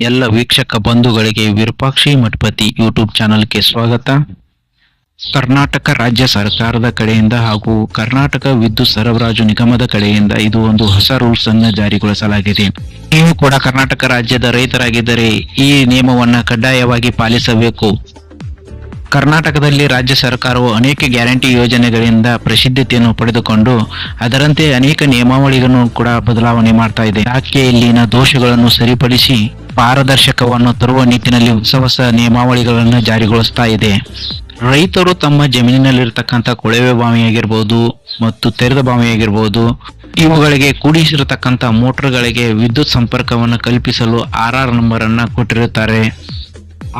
ಎಲ್ಲ ವೀಕ್ಷಕ ಬಂಧುಗಳಿಗೆ ವಿರೂಪಾಕ್ಷಿ ಮಠಪತಿ ಯೂಟ್ಯೂಬ್ ಚಾನಲ್ಗೆ ಸ್ವಾಗತ. ಕರ್ನಾಟಕ ರಾಜ್ಯ ಸರ್ಕಾರದ ಕಡೆಯಿಂದ ಹಾಗೂ ಕರ್ನಾಟಕ ವಿದ್ಯುತ್ ಸರಬರಾಜು ನಿಗಮದ ಕಡೆಯಿಂದ ಇದು ಒಂದು ಹೊಸ ರೂಲ್ಸ್ ಅನ್ನು ಜಾರಿಗೊಳಿಸಲಾಗಿದೆ. ನೀವು ಕೂಡ ಕರ್ನಾಟಕ ರಾಜ್ಯದ ರೈತರಾಗಿದ್ದರೆ ಈ ನಿಯಮವನ್ನು ಕಡ್ಡಾಯವಾಗಿ ಪಾಲಿಸಬೇಕು. ಕರ್ನಾಟಕದಲ್ಲಿ ರಾಜ್ಯ ಸರ್ಕಾರವು ಅನೇಕ ಗ್ಯಾರಂಟಿ ಯೋಜನೆಗಳಿಂದ ಪ್ರಸಿದ್ಧತೆಯನ್ನು ಪಡೆದುಕೊಂಡು ಅದರಂತೆ ಅನೇಕ ನಿಯಮಾವಳಿಗಳನ್ನು ಕೂಡ ಬದಲಾವಣೆ ಮಾಡ್ತಾ ಇದೆ. ಯಾಕೆ ಇಲ್ಲಿನ ದೋಷಗಳನ್ನು ಸರಿಪಡಿಸಿ ಪಾರದರ್ಶಕವನ್ನು ತರುವ ನಿಟ್ಟಿನಲ್ಲಿ ಹೊಸ ಹೊಸ ನಿಯಮಾವಳಿಗಳನ್ನು ಜಾರಿಗೊಳಿಸ್ತಾ ಇದೆ. ರೈತರು ತಮ್ಮ ಜಮೀನಿನಲ್ಲಿರ್ತಕ್ಕಂಥ ಕೊಳವೆ ಬಾವಿಯಾಗಿರ್ಬೋದು ಮತ್ತು ತೆರೆದ ಬಾವಿಯಾಗಿರ್ಬೋದು, ಇವುಗಳಿಗೆ ಕೂಡಿಸಿರತಕ್ಕಂಥ ಮೋಟರ್ಗಳಿಗೆ ವಿದ್ಯುತ್ ಸಂಪರ್ಕವನ್ನು ಕಲ್ಪಿಸಲು ಆರ್ ಆರ್ ನಂಬರನ್ನು ಕೊಟ್ಟಿರುತ್ತಾರೆ.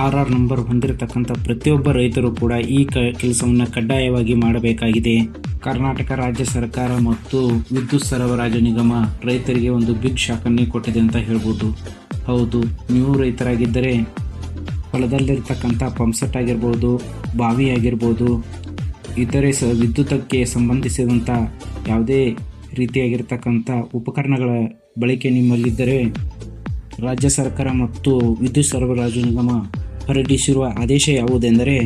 ಆರ್ ಆರ್ ನಂಬರ್ ಹೊಂದಿರತಕ್ಕಂಥ ಪ್ರತಿಯೊಬ್ಬ ರೈತರು ಕೂಡ ಈ ಕೆಲಸವನ್ನು ಕಡ್ಡಾಯವಾಗಿ ಮಾಡಬೇಕಾಗಿದೆ. ಕರ್ನಾಟಕ ರಾಜ್ಯ ಸರ್ಕಾರ ಮತ್ತು ವಿದ್ಯುತ್ ಸರಬರಾಜು ನಿಗಮ ರೈತರಿಗೆ ಒಂದು ಬಿಗ್ ಶಾಕನ್ನೇ ಕೊಟ್ಟಿದೆ ಅಂತ ಹೇಳ್ಬೋದು. ಹೌದು, ನೀವು ರೈತರಾಗಿದ್ದರೆ ಹೊಲದಲ್ಲಿರ್ತಕ್ಕಂಥ ಪಂಪ್ಸೆಟ್ ಆಗಿರ್ಬೋದು, ಬಾವಿ ಆಗಿರ್ಬೋದು, ಇತರೆ ಸ ವಿದ್ಯುತ್ತಕ್ಕೆ ಸಂಬಂಧಿಸಿದಂಥ ಯಾವುದೇ ರೀತಿಯಾಗಿರ್ತಕ್ಕಂಥ ಉಪಕರಣಗಳ ಬಳಕೆ ನಿಮ್ಮಲ್ಲಿದ್ದರೆ ರಾಜ್ಯ ಸರ್ಕಾರ ಮತ್ತು ವಿದ್ಯುತ್ ಸರಬರಾಜು ನಿಗಮ ಹೊರಡಿಸಿರುವ ಆದೇಶ ಯಾವುದೆಂದರೆ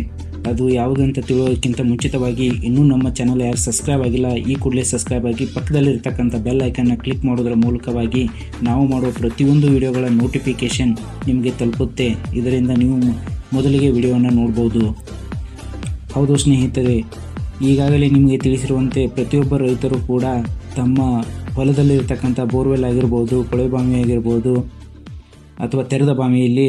ಅದು ಯಾವುದಂತ ತಿಳಿಯೋದಕ್ಕಿಂತ ಮುಂಚಿತವಾಗಿ ಇನ್ನೂ ನಮ್ಮ ಚಾನಲ್ ಯಾರು ಸಬ್ಸ್ಕ್ರೈಬ್ ಆಗಿಲ್ಲ, ಈ ಕೂಡಲೇ ಸಬ್ಸ್ಕ್ರೈಬ್ ಆಗಿ ಪಕ್ಕದಲ್ಲಿರ್ತಕ್ಕಂಥ ಬೆಲ್ ಐಕನ್ನ ಕ್ಲಿಕ್ ಮಾಡೋದರ ಮೂಲಕವಾಗಿ ನಾವು ಮಾಡುವ ಪ್ರತಿಯೊಂದು ವಿಡಿಯೋಗಳ ನೋಟಿಫಿಕೇಷನ್ ನಿಮಗೆ ತಲುಪುತ್ತೆ. ಇದರಿಂದ ನೀವು ಮೊದಲಿಗೆ ವಿಡಿಯೋವನ್ನು ನೋಡ್ಬೋದು. ಹೌದು ಸ್ನೇಹಿತರೆ, ಈಗಾಗಲೇ ನಿಮಗೆ ತಿಳಿಸಿರುವಂತೆ ಪ್ರತಿಯೊಬ್ಬ ರೈತರು ಕೂಡ ತಮ್ಮ ಹೊಲದಲ್ಲಿರ್ತಕ್ಕಂಥ ಬೋರ್ವೆಲ್ ಆಗಿರ್ಬೋದು, ಕೊಳವೆ ಬಾವಿ ಆಗಿರ್ಬೋದು ಅಥವಾ ತೆರೆದ ಬಾವಿಯಲ್ಲಿ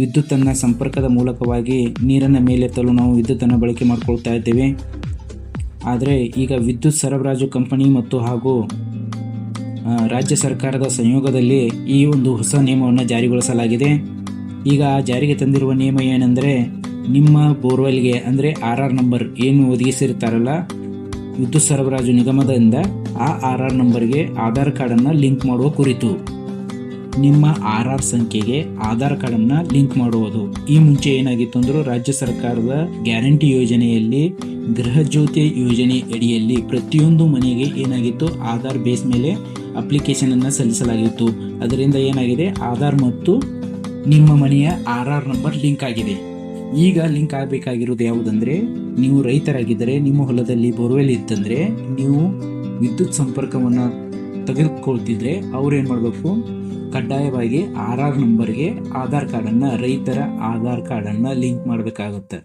ವಿದ್ಯುತ್ತನ್ನು ಸಂಪರ್ಕದ ಮೂಲಕವಾಗಿ ನೀರನ್ನು ಮೇಲೆತ್ತಲು ನಾವು ವಿದ್ಯುತ್ತನ್ನು ಬಳಕೆ ಮಾಡಿಕೊಳ್ತಾ ಇದ್ದೇವೆ. ಆದರೆ ಈಗ ವಿದ್ಯುತ್ ಸರಬರಾಜು ಕಂಪನಿ ಮತ್ತು ಹಾಗೂ ರಾಜ್ಯ ಸರ್ಕಾರದ ಸಂಯೋಗದಲ್ಲಿ ಈ ಒಂದು ಹೊಸ ನಿಯಮವನ್ನು ಜಾರಿಗೊಳಿಸಲಾಗಿದೆ. ಈಗ ಜಾರಿಗೆ ತಂದಿರುವ ನಿಯಮ ಏನೆಂದರೆ, ನಿಮ್ಮ ಬೋರ್ವೆಲ್ಗೆ ಅಂದರೆ ಆರ್ ಆರ್ ನಂಬರ್ ಏನು ಒದಗಿಸಿರ್ತಾರಲ್ಲ, ವಿದ್ಯುತ್ ಸರಬರಾಜು ನಿಗಮದಿಂದ ಆ ಆರ್ ಆರ್ ನಂಬರ್ಗೆ ಆಧಾರ್ ಕಾರ್ಡನ್ನು ಲಿಂಕ್ ಮಾಡುವ ಕುರಿತು. ನಿಮ್ಮ ಆರ್ ಆರ್ ಸಂಖ್ಯೆಗೆ ಆಧಾರ್ ಕಾರ್ಡನ್ನು ಲಿಂಕ್ ಮಾಡುವುದು. ಈ ಮುಂಚೆ ಏನಾಗಿತ್ತು ಅಂದ್ರೆ ರಾಜ್ಯ ಸರ್ಕಾರದ ಗ್ಯಾರಂಟಿ ಯೋಜನೆಯಲ್ಲಿ ಗೃಹ ಜ್ಯೋತಿ ಯೋಜನೆ ಅಡಿಯಲ್ಲಿ ಪ್ರತಿಯೊಂದು ಮನೆಗೆ ಏನಾಗಿತ್ತು, ಆಧಾರ್ ಬೇಸ್ ಮೇಲೆ ಅಪ್ಲಿಕೇಶನ್ ಅನ್ನ ಸಲ್ಲಿಸಲಾಗಿತ್ತು. ಅದರಿಂದ ಏನಾಗಿದೆ, ಆಧಾರ್ ಮತ್ತು ನಿಮ್ಮ ಮನೆಯ ಆರ್ ಆರ್ ನಂಬರ್ ಲಿಂಕ್ ಆಗಿದೆ. ಈಗ ಲಿಂಕ್ ಆಗಬೇಕಾಗಿರೋದು ಯಾವುದಂದ್ರೆ, ನೀವು ರೈತರಾಗಿದ್ದರೆ, ನಿಮ್ಮ ಹೊಲದಲ್ಲಿ ಬೋರ್ವೆಲ್ ಇತ್ತಂದ್ರೆ, ನೀವು ವಿದ್ಯುತ್ ಸಂಪರ್ಕವನ್ನು ತೆಗೆದುಕೊಳ್ತಿದ್ರೆ ಅವ್ರು ಏನು ಮಾಡಬೇಕು? ಕಡ್ಡಾಯವಾಗಿ ಆರ್ ಆರ್ ನಂಬರ್ಗೆ ಆಧಾರ್ ಕಾರ್ಡನ್ನು ರೈತರ ಆಧಾರ್ ಕಾರ್ಡನ್ನು ಲಿಂಕ್ ಮಾಡಬೇಕಾಗುತ್ತೆ.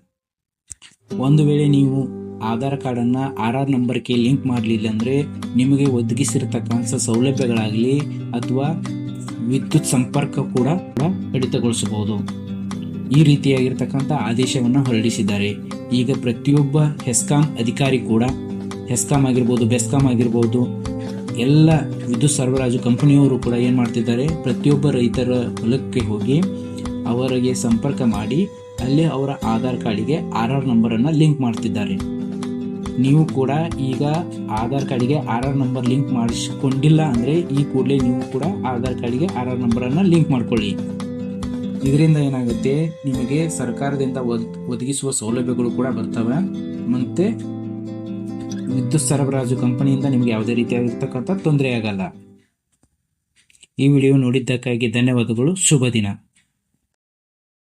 ಒಂದು ವೇಳೆ ನೀವು ಆಧಾರ್ ಕಾರ್ಡನ್ನು ಆರ್ ಆರ್ ನಂಬರ್ಗೆ ಲಿಂಕ್ ಮಾಡಲಿಲ್ಲ ಅಂದರೆ ನಿಮಗೆ ಒದಗಿಸಿರತಕ್ಕಂಥ ಸೌಲಭ್ಯಗಳಾಗಲಿ ಅಥವಾ ವಿದ್ಯುತ್ ಸಂಪರ್ಕ ಕೂಡ ಕಡಿತಗೊಳಿಸಬಹುದು. ಈ ರೀತಿಯಾಗಿರ್ತಕ್ಕಂಥ ಆದೇಶವನ್ನು ಹೊರಡಿಸಿದ್ದಾರೆ. ಈಗ ಪ್ರತಿಯೊಬ್ಬ ಹೆಸ್ಕಾಂ ಅಧಿಕಾರಿ ಕೂಡ, ಹೆಸ್ಕಾಂ ಆಗಿರ್ಬೋದು, ಬೆಸ್ಕಾಂ ಆಗಿರ್ಬೋದು ಎಲ್ಲ ವಿದ್ಯುತ್ ಸರಬರಾಜು ಕಂಪನಿಯವರು ಕೂಡ ಏನು ಮಾಡ್ತಿದ್ದಾರೆ, ಪ್ರತಿಯೊಬ್ಬ ರೈತರ ಹೊಲಕ್ಕೆ ಹೋಗಿ ಅವರಿಗೆ ಸಂಪರ್ಕ ಮಾಡಿ ಅಲ್ಲೇ ಅವರ ಆಧಾರ್ ಕಾರ್ಡಿಗೆ ಆರ್ ಆರ್ ನಂಬರನ್ನು ಲಿಂಕ್ ಮಾಡ್ತಿದ್ದಾರೆ. ನೀವು ಕೂಡ ಈಗ ಆಧಾರ್ ಕಾರ್ಡಿಗೆ ಆರ್ ಆರ್ ನಂಬರ್ ಲಿಂಕ್ ಮಾಡಿಸಿಕೊಂಡಿಲ್ಲ ಅಂದರೆ ಈ ಕೂಡಲೇ ನೀವು ಕೂಡ ಆಧಾರ್ ಕಾರ್ಡಿಗೆ ಆರ್ ಆರ್ ನಂಬರನ್ನು ಲಿಂಕ್ ಮಾಡ್ಕೊಳ್ಳಿ. ಇದರಿಂದ ಏನಾಗುತ್ತೆ, ನಿಮಗೆ ಸರ್ಕಾರದಿಂದ ಒದ್- ಒದಗಿಸುವ ಸೌಲಭ್ಯಗಳು ಕೂಡ ಬರ್ತವೆ. ಮತ್ತೆ ವಿದ್ಯುತ್ ಸರಬರಾಜು ಕಂಪನಿಯಿಂದ ನಿಮಗೆ ಯಾವುದೇ ರೀತಿಯಾಗಿರ್ತಕ್ಕಂಥ ತೊಂದರೆ ಆಗಲ್ಲ. ಈ ವಿಡಿಯೋ ನೋಡಿದ್ದಕ್ಕಾಗಿ ಧನ್ಯವಾದಗಳು. ಶುಭ ದಿನ.